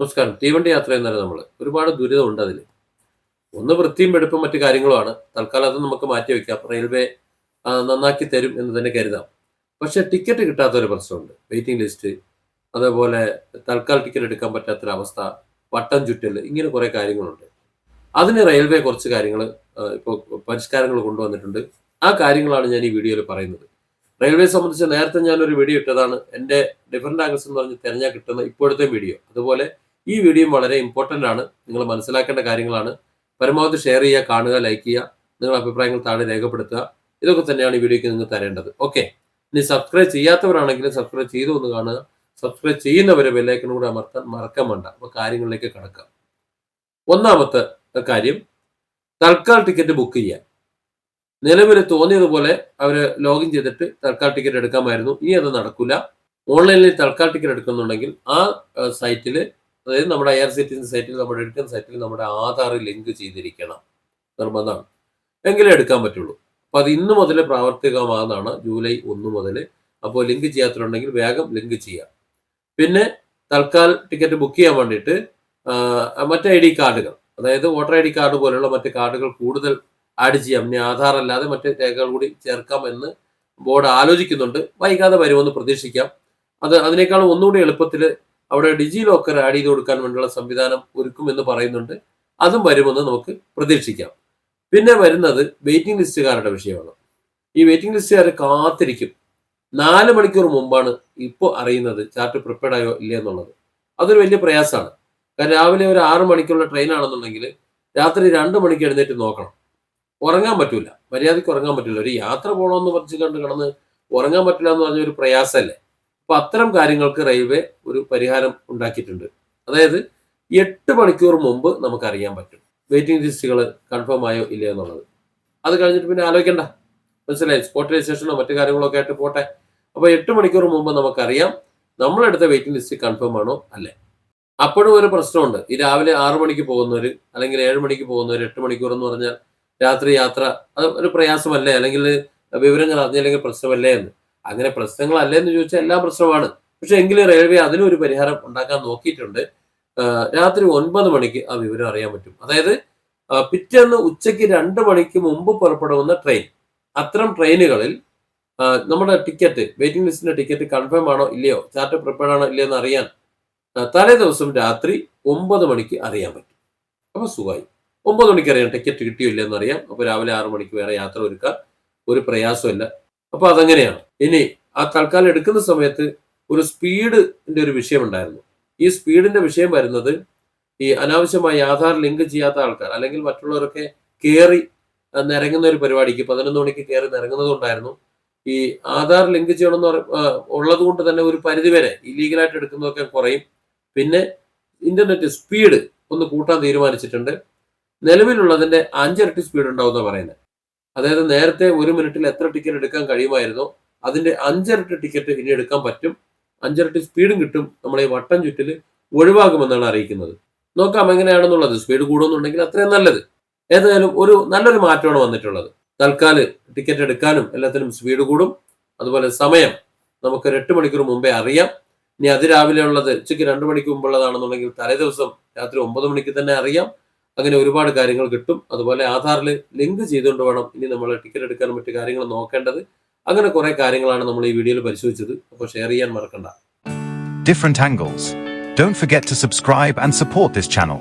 നമസ്കാരം. തീവണ്ടി യാത്ര എന്നല്ല നമ്മൾ ഒരുപാട് ദുരിതമുണ്ട് അതിൽ ഒന്ന് വൃത്തിയും വെടുപ്പും മറ്റു കാര്യങ്ങളുമാണ്. തൽക്കാലം അത് നമുക്ക് മാറ്റി വെക്കാം. റെയിൽവേ നന്നാക്കി തരും എന്ന് തന്നെ കരുതാം. പക്ഷെ ടിക്കറ്റ് കിട്ടാത്ത ഒരു പ്രശ്നമുണ്ട്. വെയിറ്റിംഗ് ലിസ്റ്റ് അതേപോലെ തൽക്കാൽ ടിക്കറ്റ് എടുക്കാൻ പറ്റാത്തൊരവസ്ഥ വട്ടം ചുറ്റൽ ഇങ്ങനെ കുറേ കാര്യങ്ങളുണ്ട്. അതിന് റെയിൽവേ കുറച്ച് കാര്യങ്ങൾ ഇപ്പോൾ പരിഷ്കാരങ്ങൾ കൊണ്ടുവന്നിട്ടുണ്ട്. ആ കാര്യങ്ങളാണ് ഞാൻ ഈ വീഡിയോയിൽ പറയുന്നത്. റെയിൽവേ സംബന്ധിച്ച് നേരത്തെ ഞാനൊരു വീഡിയോ ഇട്ടതാണ്. എന്റെ ഡിഫറെന്റ് ആംഗിൾസ് എന്ന് പറഞ്ഞ് തിരഞ്ഞാൽ കിട്ടുന്ന ഇപ്പോഴത്തെ വീഡിയോ. അതുപോലെ ഈ വീഡിയോ വളരെ ഇമ്പോർട്ടന്റ് ആണ്. നിങ്ങൾ മനസ്സിലാക്കേണ്ട കാര്യങ്ങളാണ്. പരമാവധി ഷെയർ ചെയ്യുക കാണുക ലൈക്ക് ചെയ്യുക നിങ്ങളുടെ അഭിപ്രായങ്ങൾ താഴെ രേഖപ്പെടുത്തുക. ഇതൊക്കെ തന്നെയാണ് ഈ വീഡിയോയ്ക്ക് നിങ്ങൾ തരേണ്ടത്. ഓക്കെ ഇനി സബ്സ്ക്രൈബ് ചെയ്യാത്തവരാണെങ്കിലും സബ്സ്ക്രൈബ് ചെയ്തു ഒന്ന് കാണുക. സബ്സ്ക്രൈബ് ചെയ്യുന്നവരെ ബെല്ലൈക്കനും കൂടെ അമർത്താൻ മറക്കാൻ വേണ്ട. അപ്പോൾ കാര്യങ്ങളിലേക്ക് കടക്കാം ഒന്നാമത്തെ കാര്യം തൽക്കാൽ ടിക്കറ്റ് ബുക്ക് ചെയ്യാൻ നിലവിൽ തോന്നിയതുപോലെ അവർ ലോഗിൻ ചെയ്തിട്ട് തൽക്കാൽ ടിക്കറ്റ് എടുക്കാമായിരുന്നു. ഇനി അത് നടക്കില്ല ഓൺലൈനിൽ തൽക്കാൽ ടിക്കറ്റ് എടുക്കുന്നുണ്ടെങ്കിൽ ആ സൈറ്റിൽ അതായത് നമ്മുടെ ഐ ആർ സി ടി സൈറ്റിൽ നമ്മുടെ എടുക്കുന്ന സൈറ്റിൽ നമ്മുടെ ആധാർ ലിങ്ക് ചെയ്തിരിക്കണം. നിർബന്ധമാണ് എങ്കിലേ എടുക്കാൻ പറ്റുള്ളൂ. അപ്പോൾ അത് ഇന്ന് മുതൽ പ്രാവർത്തികമാകുന്നതാണ് ജൂലൈ ഒന്ന് മുതൽ അപ്പോൾ ലിങ്ക് ചെയ്യാത്തതുണ്ടെങ്കിൽ വേഗം ലിങ്ക് ചെയ്യാം. പിന്നെ തൽക്കാൽ ടിക്കറ്റ് ബുക്ക് ചെയ്യാൻ വേണ്ടിയിട്ട് മറ്റ് ഐ ഡി കാർഡുകൾ. അതായത് വോട്ടർ ഐ ഡി കാർഡ് പോലെയുള്ള മറ്റ് കാർഡുകൾ കൂടുതൽ ആഡ് ചെയ്യാം. ഇനി ആധാർ അല്ലാതെ മറ്റ് രേഖകൾ കൂടി ചേർക്കാം എന്ന് ബോർഡ് ആലോചിക്കുന്നുണ്ട്. വൈകാതെ വരുമെന്ന് പ്രതീക്ഷിക്കാം. അത് അതിനേക്കാളും ഒന്നുകൂടി എളുപ്പത്തിൽ അവിടെ ഡിജി ലോക്കർ ആഡ് ചെയ്ത് കൊടുക്കാൻ വേണ്ടിയുള്ള സംവിധാനം ഒരുക്കുമെന്ന് പറയുന്നുണ്ട്. അതും വരുമെന്ന് നമുക്ക് പ്രതീക്ഷിക്കാം. പിന്നെ വരുന്നത് വെയിറ്റിംഗ് ലിസ്റ്റുകാരുടെ വിഷയമാണ്. ഈ വെയിറ്റിംഗ് ലിസ്റ്റുകാർ കാത്തിരിക്കും. നാല് മണിക്കൂർ മുമ്പാണ് ഇപ്പോൾ അറിയുന്നത് ചാർട്ട് പ്രിപ്പയർഡ് ആയോ ഇല്ല എന്നുള്ളത്. അതൊരു വലിയ പ്രയാസമാണ്. കാരണം രാവിലെ ഒരു ആറ് മണിക്കുള്ള ട്രെയിൻ ആണെന്നുണ്ടെങ്കിൽ രാത്രി രണ്ട് മണിക്ക് എഴുന്നേറ്റ് നോക്കണം. ഉറങ്ങാൻ പറ്റൂല. മര്യാദയ്ക്ക് ഉറങ്ങാൻ പറ്റില്ല ഒരു യാത്ര പോകണമെന്ന് പറഞ്ഞു കണ്ട് കിടന്ന് ഉറങ്ങാൻ പറ്റില്ല എന്ന് പറഞ്ഞ ഒരു പ്രയാസമല്ലേ അപ്പൊ അത്തരം കാര്യങ്ങൾക്ക് റെയിൽവേ ഒരു പരിഹാരം ഉണ്ടാക്കിയിട്ടുണ്ട്. അതായത് എട്ട് മണിക്കൂർ മുമ്പ് നമുക്ക് അറിയാൻ പറ്റും. വെയിറ്റിംഗ് ലിസ്റ്റുകൾ കൺഫേം ആയോ ഇല്ലയോ എന്നുള്ളത്. അത് കഴിഞ്ഞിട്ട് പിന്നെ ആലോചിക്കണ്ട. മനസ്സിലായി? സ്പോട്ട് രജിസ്ട്രേഷനോ മറ്റു കാര്യങ്ങളൊക്കെ ആയിട്ട് പോട്ടെ. അപ്പോൾ എട്ട് മണിക്കൂർ മുമ്പ് നമുക്കറിയാം നമ്മളെടുത്ത വെയിറ്റിംഗ് ലിസ്റ്റ് കൺഫേം ആണോ അല്ലേ? അപ്പോഴും ഒരു പ്രശ്നമുണ്ട്. ഈ രാവിലെ ആറു മണിക്ക് പോകുന്നവർ അല്ലെങ്കിൽ ഏഴ് മണിക്ക് പോകുന്നവർ എട്ട് മണിക്കൂർ എന്ന് പറഞ്ഞാൽ രാത്രി യാത്ര അത് ഒരു പ്രയാസമല്ലേ? അല്ലെങ്കിൽ വിവരങ്ങൾ അറിഞ്ഞില്ലെങ്കിൽ പ്രശ്നമല്ലേ എന്ന്. അങ്ങനെ പ്രശ്നങ്ങളല്ലേ എന്ന് ചോദിച്ചാൽ എല്ലാ പ്രശ്നമാണ് പക്ഷെ എങ്കിലും റെയിൽവേ അതിനൊരു പരിഹാരം ഉണ്ടാക്കാൻ നോക്കിയിട്ടുണ്ട്. രാത്രി ഒൻപത് മണിക്ക് ആ വിവരം അറിയാൻ പറ്റും. അതായത് പിറ്റേന്ന് ഉച്ചയ്ക്ക് രണ്ട് മണിക്ക് മുമ്പ് പുറപ്പെടുന്ന ട്രെയിൻ. അത്തരം ട്രെയിനുകളിൽ നമ്മുടെ ടിക്കറ്റ് വെയിറ്റിംഗ് ലിസ്റ്റിന്റെ ടിക്കറ്റ് കൺഫേം ആണോ ഇല്ലയോ ചാർട്ട് പ്രിപ്പയർഡ് ആണോ ഇല്ലയോ എന്ന് അറിയാൻ തലേ ദിവസം രാത്രി ഒമ്പത് മണിക്ക് അറിയാൻ പറ്റും. അപ്പൊ സുഖമായി. ഒമ്പത് മണിക്ക് അറിയാം ടിക്കറ്റ് കിട്ടിയോ ഇല്ലയെന്ന് അറിയാം. അപ്പൊ രാവിലെ ആറു മണിക്ക് വേറെ യാത്ര ഒരുക്കാൻ ഒരു പ്രയാസമില്ല അപ്പൊ അതങ്ങനെയാണ്. ഇനി ആ തൽക്കാലം എടുക്കുന്ന സമയത്ത് ഒരു സ്പീഡിന്റെ ഒരു വിഷയം ഉണ്ടായിരുന്നു. ഈ സ്പീഡിന്റെ വിഷയം വരുന്നത് ഈ അനാവശ്യമായി ആധാർ ലിങ്ക് ചെയ്യാത്ത ആൾക്കാർ അല്ലെങ്കിൽ മറ്റുള്ളവരൊക്കെ കയറി നിരങ്ങുന്ന ഒരു പരിപാടിക്ക് പതിനൊന്ന് മണിക്ക് കയറി നിറങ്ങുന്നതുകൊണ്ടായിരുന്നു ഈ ആധാർ ലിങ്ക് ചെയ്യണമെന്ന് ഉള്ളത് കൊണ്ട് തന്നെ ഒരു പരിധിവരെ ഇല്ലീഗലായിട്ട് എടുക്കുന്നതൊക്കെ കുറയും. പിന്നെ ഇന്റർനെറ്റ് സ്പീഡ് ഒന്ന് കൂട്ടാൻ തീരുമാനിച്ചിട്ടുണ്ട്. നിലവിലുള്ളതിന്റെ അഞ്ചിരട്ടി സ്പീഡ് ഉണ്ടാവും ഉണ്ടാവുന്ന പറയുന്നത്. അതായത് നേരത്തെ ഒരു മിനിറ്റിൽ എത്ര ടിക്കറ്റ് എടുക്കാൻ കഴിയുമായിരുന്നോ? അതിന്റെ അഞ്ചിരട്ടി ടിക്കറ്റ് ഇനി എടുക്കാൻ പറ്റും. അഞ്ചിരട്ടി സ്പീഡും കിട്ടും. നമ്മളെ ഈ വട്ടം ചുറ്റിൽ ഒഴിവാകുമെന്നാണ് അറിയിക്കുന്നത്. നോക്കാം എങ്ങനെയാണെന്നുള്ളത്. സ്പീഡ് കൂടുന്നുണ്ടെങ്കിൽ അത്രയും നല്ലത്. ഏതായാലും ഒരു നല്ലൊരു മാറ്റമാണ് വന്നിട്ടുള്ളത്. തൽക്കാൽ ടിക്കറ്റ് എടുക്കാനും എല്ലാത്തിനും സ്പീഡ് കൂടും. അതുപോലെ സമയം നമുക്ക് എട്ട് മണിക്കൂർ മുമ്പേ അറിയാം. ഇനി അതിരാവിലെ ഉള്ളത് ഉച്ചയ്ക്ക് രണ്ട് മണിക്ക് മുമ്പുള്ളതാണെന്നുണ്ടെങ്കിൽ തലേ ദിവസം രാത്രി ഒമ്പത് മണിക്ക് തന്നെ അറിയാം. അങ്ങനെ ഒരുപാട് കാര്യങ്ങൾ കിട്ടും. അതുപോലെ ആധാറിൽ ലിങ്ക് ചെയ്തുകൊണ്ട് വേണം ഇനി നമ്മൾ ടിക്കറ്റ് എടുക്കാനും മറ്റു കാര്യങ്ങൾ നോക്കേണ്ടത്. അങ്ങനെ കുറെ കാര്യങ്ങളാണ് നമ്മൾ ഈ വീഡിയോയിൽ പരിശോധിച്ചത് അപ്പോൾ ഷെയർ ചെയ്യാൻ മറക്കണ്ട different angles. Don't forget to subscribe and support this channel.